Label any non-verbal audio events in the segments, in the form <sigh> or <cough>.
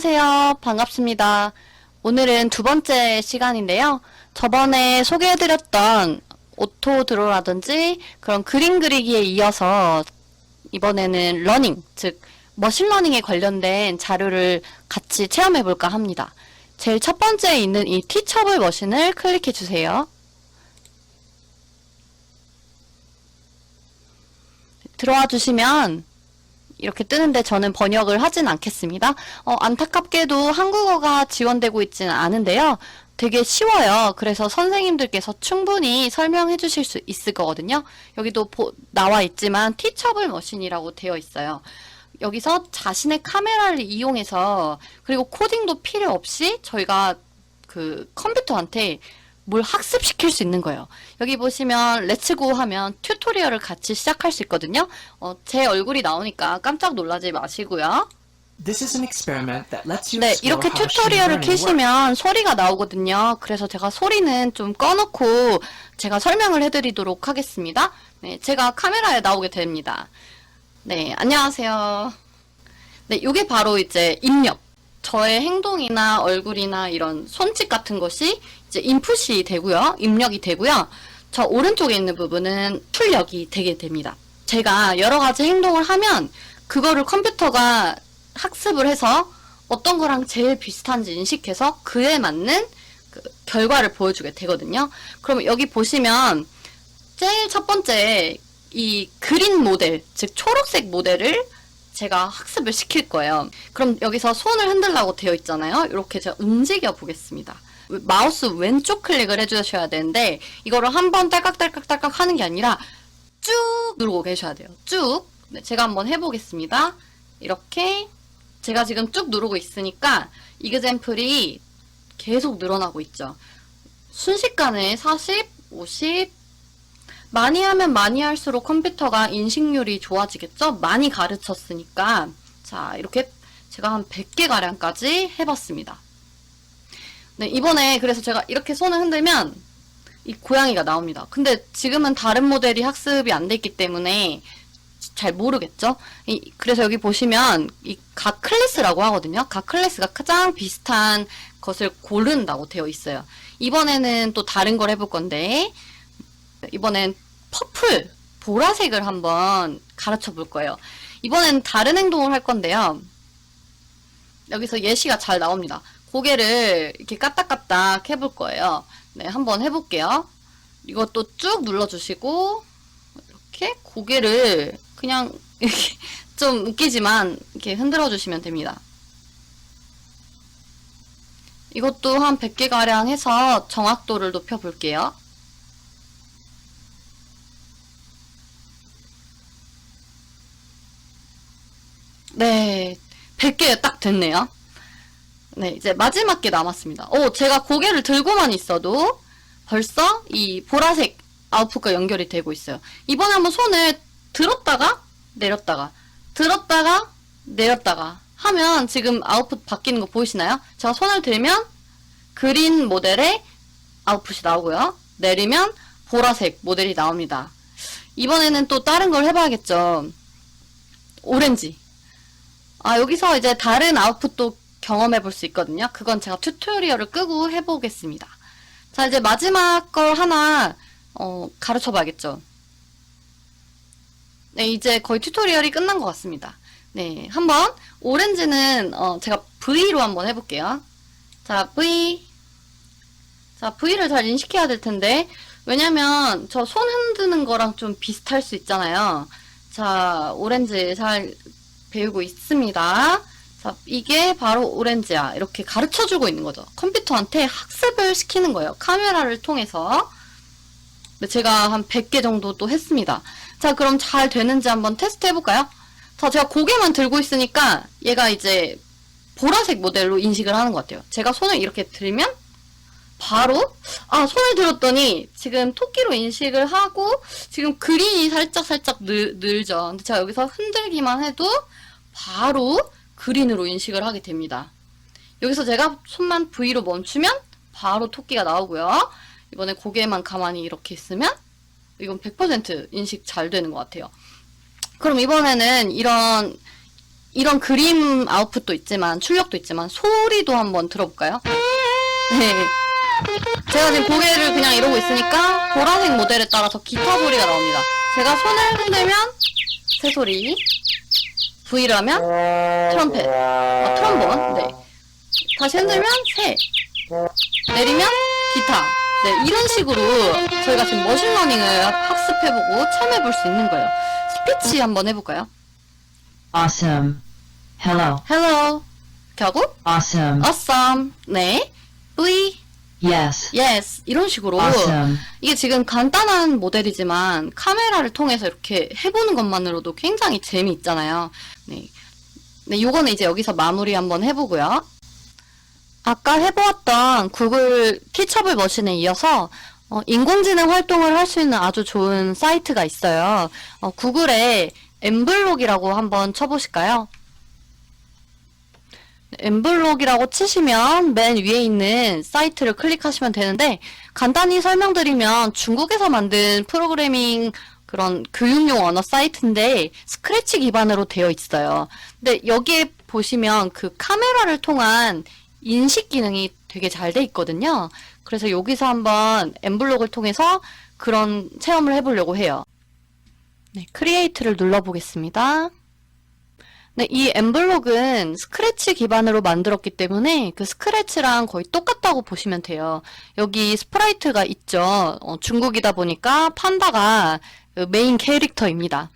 안녕하세요. 반갑습니다. 오늘은 두 번째 시간인데요. 저번에 소개해드렸던 오토 드로라든지 그런 그림 그리기에 이어서 이번에는 러닝, 즉 머신러닝에 관련된 자료를 같이 체험해볼까 합니다. 제일 첫 번째에 있는 이 티처블 머신을 클릭해 주세요. 들어와 주시면 이렇게 뜨는데 저는 번역을 하진 않겠습니다. 어, 안타깝게도 한국어가 지원되고 있지는 않은데요. 되게 쉬워요. 그래서 선생님들께서 충분히 설명해 주실 수 있을 거거든요. 여기도 보- 나와 있지만 티처블 머신이라고 되어 있어요. 여기서 자신의 카메라를 이용해서 그리고 코딩도 필요 없이 저희가 그 컴퓨터한테 뭘 학습시킬 수 있는 거예요. 여기 보시면 렛츠고 하면 튜토리얼을 같이 시작할 수 있거든요. 어, 제 얼굴이 나오니까 깜짝 놀라지 마시고요. This is an experiment that lets you 네, 이렇게 튜토리얼을. 키시면 소리가 나오거든요. 그래서 제가 소리는 좀 꺼놓고 제가 설명을 해드리도록 하겠습니다. 네, 제가 카메라에 나오게 됩니다. 네, 안녕하세요. 네, 이게 바로 이제 입력. 저의 행동이나 얼굴이나 이런 손짓 같은 것이 이제 인풋이 되고요. 입력이 되고요. 저 오른쪽에 있는 부분은 출력이 되게 됩니다. 제가 여러 가지 행동을 하면 그거를 컴퓨터가 학습을 해서 어떤 거랑 제일 비슷한지 인식해서 그에 맞는 그 결과를 보여주게 되거든요. 그럼 여기 보시면 제일 첫 번째 이 그린 모델, 즉 초록색 모델을 제가 학습을 시킬 거예요. 그럼 여기서 손을 흔들라고 되어 있잖아요. 이렇게 제가 움직여 보겠습니다. 마우스 왼쪽 클릭을 해주셔야 되는데 이거를 한 번 딸깍딸깍딸깍 하는 게 아니라 쭉 누르고 계셔야 돼요. 쭉. 네, 제가 한번 해보겠습니다. 이렇게 제가 지금 쭉 누르고 있으니까 이그젠플이 계속 늘어나고 있죠. 순식간에 40, 50, 많이 하면 많이 할수록 컴퓨터가 인식률이 좋아지겠죠? 많이 가르쳤으니까. 자, 이렇게 제가 한 100개 가량까지 해봤습니다. 네, 이번에 그래서 제가 이렇게 손을 흔들면 이 고양이가 나옵니다. 근데 지금은 다른 모델이 학습이 안 돼 있기 때문에 잘 모르겠죠? 이- 그래서 여기 보시면 이 각 클래스라고 하거든요. 각 클래스가 가장 비슷한 것을 고른다고 되어 있어요. 이번에는 또 다른 걸 해볼 건데 이번엔 퍼플, 보라색을 한번 가르쳐 볼 거예요. 이번엔 다른 행동을 할 건데요. 여기서 예시가 잘 나옵니다. 고개를 이렇게 까딱까딱 해볼 거예요. 네, 한번 해볼게요. 이것도 쭉 눌러주시고, 이렇게 고개를 그냥 이렇게 <laughs> 좀 웃기지만 이렇게 흔들어 주시면 됩니다. 이것도 한 100개가량 해서 정확도를 높여 볼게요. 네, 100개 딱 됐네요. 네, 이제 마지막 게 남았습니다. 오, 제가 고개를 들고만 있어도 벌써 이 보라색 아웃풋과 연결이 되고 있어요. 이번에 한번 손을 들었다가 내렸다가 들었다가 내렸다가 하면 지금 아웃풋 바뀌는 거 보이시나요? 제가 손을 들면 그린 모델의 아웃풋이 나오고요. 내리면 보라색 모델이 나옵니다. 이번에는 또 다른 걸 해봐야겠죠. 오렌지. 아, 여기서 이제 다른 아웃풋도 경험해 볼 수 있거든요. 그건 제가 튜토리얼을 끄고 해보겠습니다. 자, 이제 마지막 걸 하나, 어, 가르쳐 봐야겠죠. 네, 이제 거의 튜토리얼이 끝난 것 같습니다. 네, 한번, 오렌지는, 어, 제가 V로 한번 해볼게요. 자, V. 자, V를 잘 인식해야 될 텐데, 왜냐면, 저 손 흔드는 거랑 좀 비슷할 수 있잖아요. 자, 오렌지 잘 배우고 있습니다. 자, 이게 바로 오렌지야. 이렇게 가르쳐 주고 있는 거죠. 컴퓨터한테 학습을 시키는 거예요. 카메라를 통해서. 네, 제가 한 100개 정도 또 했습니다. 자, 그럼 잘 되는지 한번 테스트 해볼까요? 자, 제가 고개만 들고 있으니까 얘가 이제 보라색 모델로 인식을 하는 것 같아요. 제가 손을 이렇게 들면 바로 아 손을 들었더니 지금 토끼로 인식을 하고 지금 그린이 살짝 살짝 늘, 늘죠. 근데 제가 여기서 흔들기만 해도 바로 그린으로 인식을 하게 됩니다. 여기서 제가 손만 V로 멈추면 바로 토끼가 나오고요. 이번에 고개만 가만히 이렇게 있으면 이건 100% 인식 잘 되는 것 같아요. 그럼 이번에는 이런 이런 그림 아웃풋도 있지만 출력도 있지만 소리도 한번 들어볼까요? 네. 제가 지금 고개를 그냥 이러고 있으니까 보라색 모델에 따라서 기타 소리가 나옵니다. 제가 손을 흔들면 새 소리, V를 하면 트럼펫, 아, 트럼본, 네. 다시 흔들면 새, 내리면 기타. 네, 이런 식으로 저희가 지금 머신러닝을 학습해보고 체험해볼 수 있는 거예요. 스피치 한번 해볼까요? Awesome. Hello. Hello. 이렇게 하고, Awesome. awesome. 네. V, Yes. yes. 이런 식으로. Awesome. 이게 지금 간단한 모델이지만 카메라를 통해서 이렇게 해보는 것만으로도 굉장히 재미있잖아요. 네. 네, 요거는 이제 여기서 마무리 한번 해보고요. 아까 해보았던 구글 키처블 머신에 이어서 어, 인공지능 활동을 할 수 있는 아주 좋은 사이트가 있어요. 어, 구글에 엠블록이라고 한번 쳐보실까요? 엠블록이라고 치시면 맨 위에 있는 사이트를 클릭하시면 되는데 간단히 설명드리면 중국에서 만든 프로그래밍 그런 교육용 언어 사이트인데 스크래치 기반으로 되어 있어요. 근데 여기에 보시면 그 카메라를 통한 인식 기능이 되게 잘 돼 있거든요. 그래서 여기서 한번 엠블록을 통해서 그런 체험을 해보려고 해요. 네, 크리에이트를 눌러보겠습니다. 네, 이 엠블록은 스크래치 기반으로 만들었기 때문에 그 스크래치랑 거의 똑같다고 보시면 돼요. 여기 스프라이트가 있죠. 어, 중국이다 보니까 판다가 그 메인 캐릭터입니다.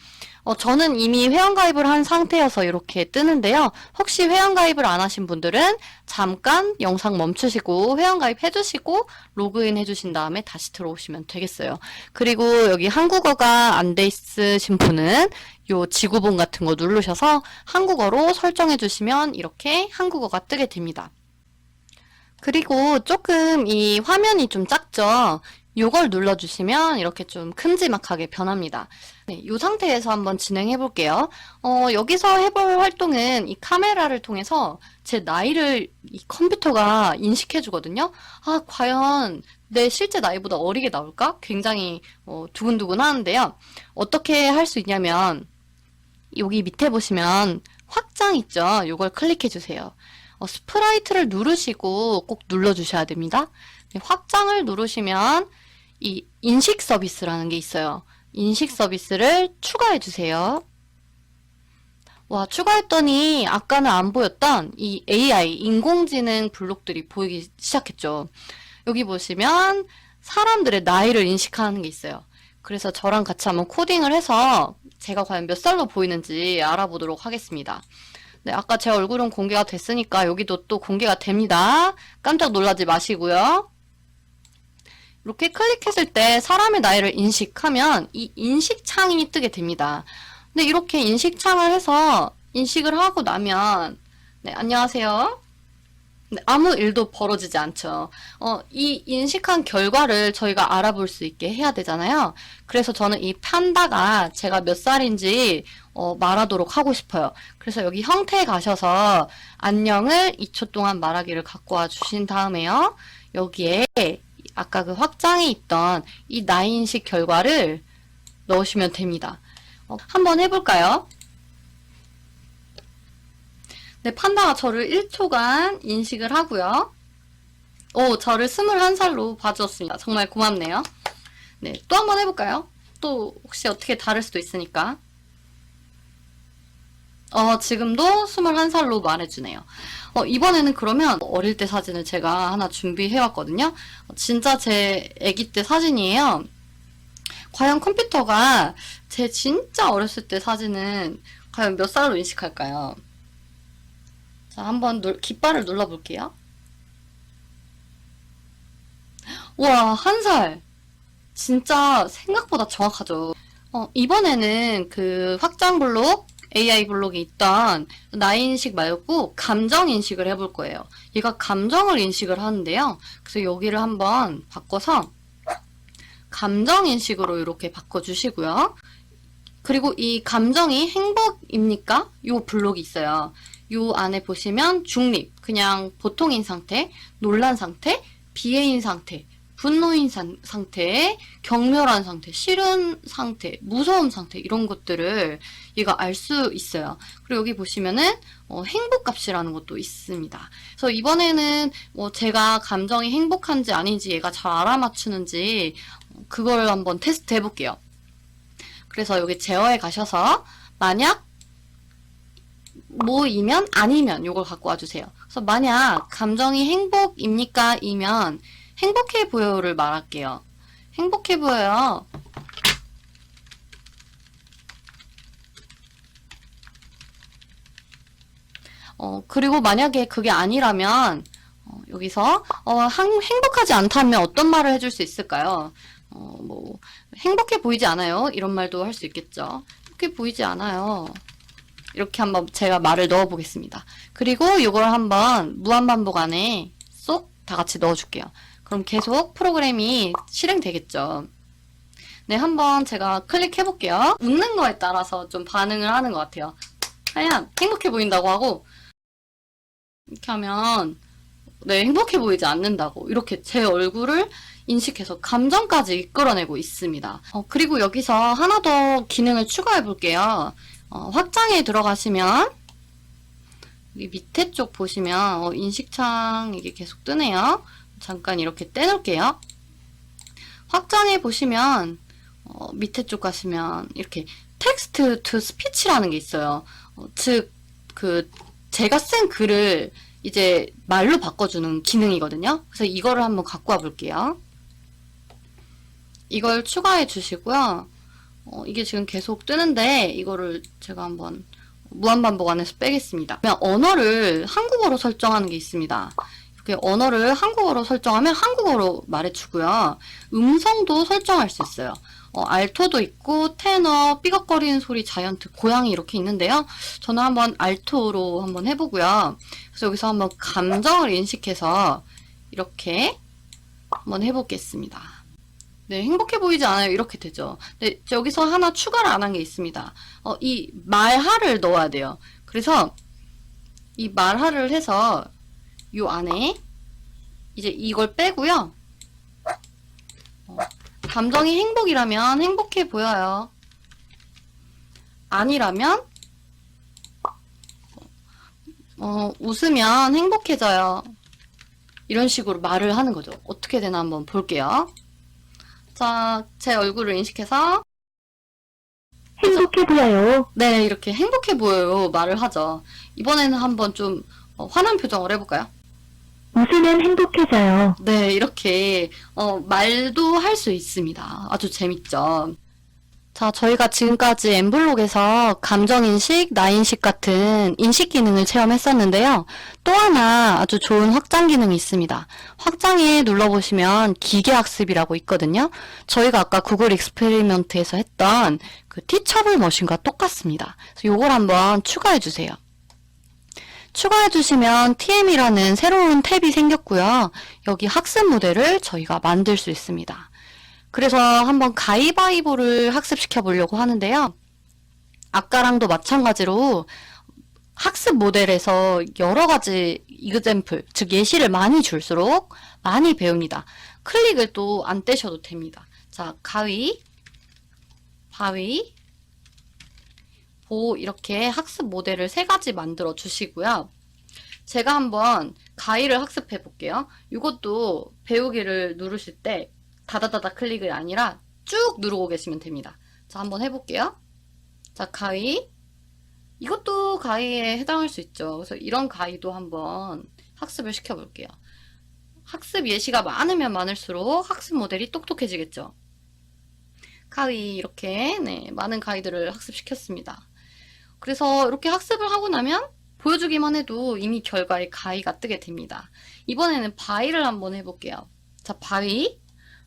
어, 저는 이미 회원가입을 한 상태여서 이렇게 뜨는데요. 혹시 회원가입을 안 하신 분들은 잠깐 영상 멈추시고 회원가입 해주시고 로그인 해주신 다음에 다시 들어오시면 되겠어요. 그리고 여기 한국어가 안 돼 있으신 분은 요 지구본 같은 거 누르셔서 한국어로 설정해 주시면 이렇게 한국어가 뜨게 됩니다. 그리고 조금 이 화면이 좀 작죠? 요걸 눌러주시면 이렇게 좀 큼지막하게 변합니다. 네, 이 상태에서 한번 진행해 볼게요. 어, 여기서 해볼 활동은 이 카메라를 통해서 제 나이를 이 컴퓨터가 인식해 주거든요. 아, 과연 내 실제 나이보다 어리게 나올까? 굉장히 어, 두근두근 하는데요. 어떻게 할 수 있냐면 여기 밑에 보시면 확장 있죠? 요걸 클릭해 주세요. 어, 스프라이트를 누르시고 꼭 눌러 주셔야 됩니다. 네, 확장을 누르시면 이 인식 서비스라는 게 있어요. 인식 서비스를 추가해 주세요. 와, 추가했더니 아까는 안 보였던 이 AI, 인공지능 블록들이 보이기 시작했죠. 여기 보시면 사람들의 나이를 인식하는 게 있어요. 그래서 저랑 같이 한번 코딩을 해서 제가 과연 몇 살로 보이는지 알아보도록 하겠습니다. 네, 아까 제 얼굴은 공개가 됐으니까 여기도 또 공개가 됩니다. 깜짝 놀라지 마시고요. 이렇게 클릭했을 때 사람의 나이를 인식하면 이 인식 창이 뜨게 됩니다. 근데 이렇게 인식 창을 해서 인식을 하고 나면 네, 안녕하세요. 네, 아무 일도 벌어지지 않죠. 어, 이 인식한 결과를 저희가 알아볼 수 있게 해야 되잖아요. 그래서 저는 이 판다가 제가 몇 살인지 어, 말하도록 하고 싶어요. 그래서 여기 형태에 가셔서 안녕을 2초 동안 말하기를 갖고 와 주신 다음에요. 여기에 아까 그 확장에 있던 이 나이 인식 결과를 넣으시면 됩니다. 어, 한번 해볼까요? 네, 판다가 저를 1초간 인식을 하고요. 오, 저를 21살로 봐주었습니다. 정말 고맙네요. 네, 또 한번 해볼까요? 또 혹시 어떻게 다를 수도 있으니까. 어, 지금도 21살로 말해주네요. 어, 이번에는 그러면 어릴 때 사진을 제가 하나 준비해왔거든요. 어, 진짜 제 아기 때 사진이에요. 과연 컴퓨터가 제 진짜 어렸을 때 사진은 과연 몇 살로 인식할까요? 자, 한번 눌, 깃발을 눌러볼게요. 와, 한 살. 진짜 생각보다 정확하죠. 어, 이번에는 그 확장 블록, AI 블록이 있던 나이 인식 말고 감정 인식을 해볼 거예요. 얘가 감정을 인식을 하는데요. 그래서 여기를 한번 바꿔서 감정 인식으로 이렇게 바꿔주시고요. 그리고 이 감정이 행복입니까? 요 블록이 있어요. 요 안에 보시면 중립, 그냥 보통인 상태, 놀란 상태, 비애인 상태, 분노인 상, 상태, 경멸한 상태, 싫은 상태, 무서움 상태 이런 것들을 얘가 알 수 있어요. 그리고 여기 보시면은 어, 행복값이라는 것도 있습니다. 그래서 이번에는 뭐 제가 감정이 행복한지 아닌지 얘가 잘 알아맞추는지 어, 그걸 한번 테스트 해볼게요. 그래서 여기 제어에 가셔서 만약 뭐이면 아니면 요걸 갖고 와주세요. 그래서 만약 감정이 행복입니까? 이면 행복해 보여요를 말할게요. 행복해 보여요. 어, 그리고 만약에 그게 아니라면, 어, 여기서, 어, 항- 행복하지 않다면 어떤 말을 해줄 수 있을까요? 어, 뭐, 행복해 보이지 않아요? 이런 말도 할 수 있겠죠. 행복해 보이지 않아요. 이렇게 한번 제가 말을 넣어 보겠습니다. 그리고 이걸 한번 무한반복 안에 쏙 다 같이 넣어 줄게요. 그럼 계속 프로그램이 실행되겠죠. 네, 한번 제가 클릭해 볼게요. 웃는 거에 따라서 좀 반응을 하는 것 같아요. 하얀, 행복해 보인다고 하고, 이렇게 하면, 네, 행복해 보이지 않는다고. 이렇게 제 얼굴을 인식해서 감정까지 이끌어내고 있습니다. 어, 그리고 여기서 하나 더 기능을 추가해 볼게요. 어, 확장에 들어가시면 밑에 쪽 보시면 어, 인식창 이게 계속 뜨네요. 잠깐 이렇게 떼놓을게요. 확장에 보시면 어, 밑에 쪽 가시면 이렇게 텍스트 투 스피치라는 게 있어요. 어, 즉, 그 제가 쓴 글을 이제 말로 바꿔주는 기능이거든요. 그래서 이거를 한번 갖고 와 볼게요. 이걸 추가해 주시고요. 어, 이게 지금 계속 뜨는데 이거를 제가 한번 무한반복 안에서 빼겠습니다. 그냥 언어를 한국어로 설정하는 게 있습니다. 언어를 한국어로 설정하면 한국어로 말해주고요. 음성도 설정할 수 있어요. 어, 알토도 있고 테너, 삐걱거리는 소리, 자이언트, 고양이 이렇게 있는데요. 저는 한번 알토로 한번 해보고요. 그래서 여기서 한번 감정을 인식해서 이렇게 한번 해보겠습니다. 네, 행복해 보이지 않아요. 이렇게 되죠. 네, 여기서 하나 추가를 안 한 게 있습니다. 어, 이 말하를 넣어야 돼요. 그래서 이 말하를 해서 요 안에 이제 이걸 빼고요. 어, 감정이 행복이라면 행복해 보여요. 아니라면 어, 웃으면 행복해져요. 이런 식으로 말을 하는 거죠. 어떻게 되나 한번 볼게요. 자, 제 얼굴을 인식해서 행복해 보여요. 네, 이렇게 행복해 보여요. 말을 하죠. 이번에는 한번 좀 어, 화난 표정을 해볼까요? 웃으면 행복해져요. 네, 이렇게 어, 말도 할 수 있습니다. 아주 재밌죠. 자, 저희가 지금까지 엠블록에서 감정인식, 나인식 같은 인식 기능을 체험했었는데요. 또 하나 아주 좋은 확장 기능이 있습니다. 확장에 눌러보시면 기계학습이라고 있거든요. 저희가 아까 구글 익스페리먼트에서 했던 그 티처블 머신과 똑같습니다. 그래서 요걸 한번 추가해주세요. 추가해 주시면 TM이라는 새로운 탭이 생겼고요. 여기 학습 모델을 저희가 만들 수 있습니다. 그래서 한번 가위바위보를 학습시켜 보려고 하는데요. 아까랑도 마찬가지로 학습 모델에서 여러 가지 이그젬플, 즉 예시를 많이 줄수록 많이 배웁니다. 클릭을 또 안 떼셔도 됩니다. 자, 가위, 바위, 보 이렇게 학습 모델을 세 가지 만들어 주시고요. 제가 한번 가위를 학습해 볼게요. 이것도 배우기를 누르실 때 다다다다 클릭이 아니라 쭉 누르고 계시면 됩니다. 자, 한번 해볼게요. 자, 가위. 이것도 가위에 해당할 수 있죠. 그래서 이런 가위도 한번 학습을 시켜볼게요. 학습 예시가 많으면 많을수록 학습 모델이 똑똑해지겠죠. 가위 이렇게 네, 많은 가위들을 학습시켰습니다. 그래서 이렇게 학습을 하고 나면 보여주기만 해도 이미 결과에 가위가 뜨게 됩니다. 이번에는 바위를 한번 해볼게요. 자, 바위.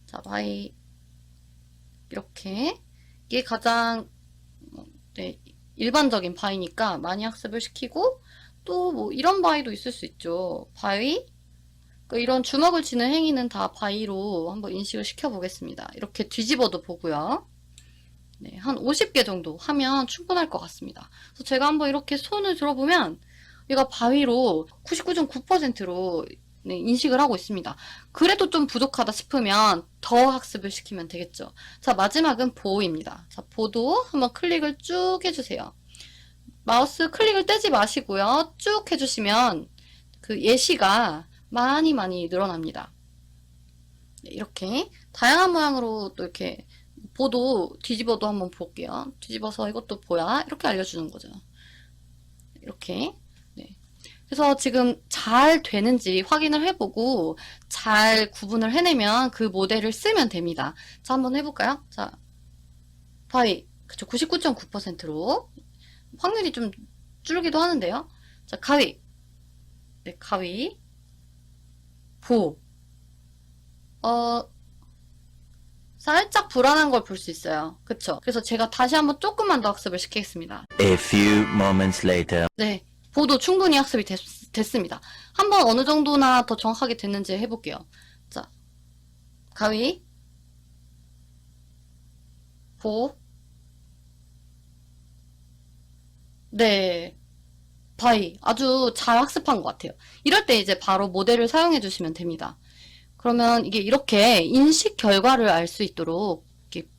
자, 바위. 이렇게. 이게 가장, 어, 네, 일반적인 바위니까 많이 학습을 시키고, 또 뭐 이런 바위도 있을 수 있죠. 바위. 그러니까 이런 주먹을 쥐는 행위는 다 바위로 한번 인식을 시켜보겠습니다. 이렇게 뒤집어도 보고요. 네, 한 50개 정도 하면 충분할 것 같습니다. 그래서 제가 한번 이렇게 손을 들어보면 얘가 바위로 99.9%로 네, 인식을 하고 있습니다. 그래도 좀 부족하다 싶으면 더 학습을 시키면 되겠죠. 자, 마지막은 보입니다. 자, 보도 한번 클릭을 쭉 해주세요. 마우스 클릭을 떼지 마시고요. 쭉 해주시면 그 예시가 많이 많이 늘어납니다. 네, 이렇게 다양한 모양으로 또 이렇게 보도 뒤집어도 한번 볼게요. 뒤집어서 이것도 보야 이렇게 알려주는 거죠. 이렇게 네. 그래서 지금 잘 되는지 확인을 해보고 잘 구분을 해내면 그 모델을 쓰면 됩니다. 자 한번 해볼까요? 자 바이 그쵸 99.9%로 확률이 좀 줄기도 하는데요. 자 가위 네 가위 보 어, 살짝 불안한 걸 볼 수 있어요. 그쵸? 그래서 제가 다시 한번 조금만 더 학습을 시키겠습니다. A few moments later. 네. 보도 충분히 학습이 됐, 됐습니다. 한번 어느 정도나 더 정확하게 됐는지 해볼게요. 자, 가위, 보, 네, 바이. 아주 잘 학습한 것 같아요. 이럴 때 이제 바로 모델을 사용해 주시면 됩니다. 그러면 이게 이렇게 인식 결과를 알 수 있도록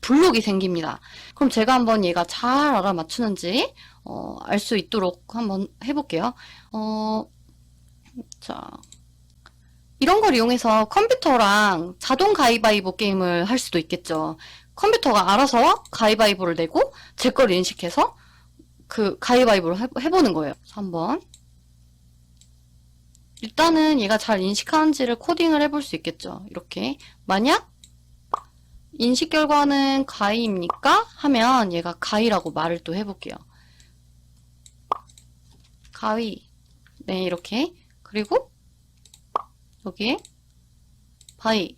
블록이 생깁니다. 그럼 제가 한번 얘가 잘 알아맞추는지 어, 알 수 있도록 한번 해볼게요. 어, 자, 이런 걸 이용해서 컴퓨터랑 자동 가위바위보 게임을 할 수도 있겠죠. 컴퓨터가 알아서 가위바위보를 내고 제 걸 인식해서 그 가위바위보를 해, 해보는 거예요. 그래서 한번 일단은 얘가 잘 인식하는지를 코딩을 해볼 수 있겠죠. 이렇게 만약 인식 결과는 가위입니까? 하면 얘가 가위라고 말을 또 해볼게요. 가위. 네, 이렇게. 그리고 여기에 바위.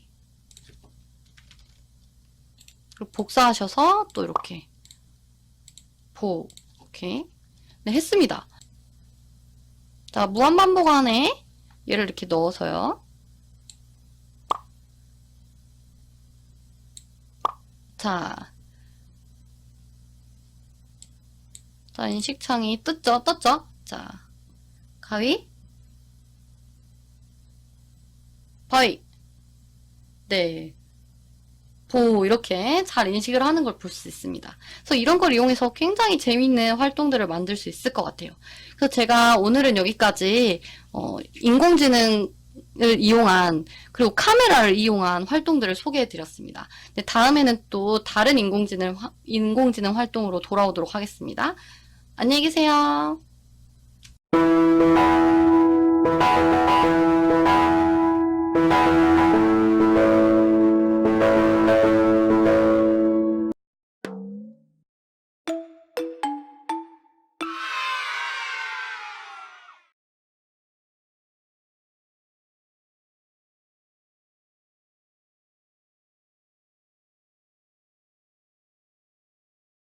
그리고 복사하셔서 또 이렇게 보. 오케이. 네, 했습니다. 자, 무한반복 안에 얘를 이렇게 넣어서요. 자. 자, 인식창이 떴죠? 떴죠? 자, 가위. 바위. 네. 보, 이렇게 잘 인식을 하는 걸 볼 수 있습니다. 그래서 이런 걸 이용해서 굉장히 재미있는 활동들을 만들 수 있을 것 같아요. 그래서 제가 오늘은 여기까지, 어, 인공지능 을 이용한, 그리고 카메라를 이용한 활동들을 소개해 드렸습니다. 네, 다음에는 또 다른 인공지능, 화- 인공지능 활동으로 돌아오도록 하겠습니다. 안녕히 계세요.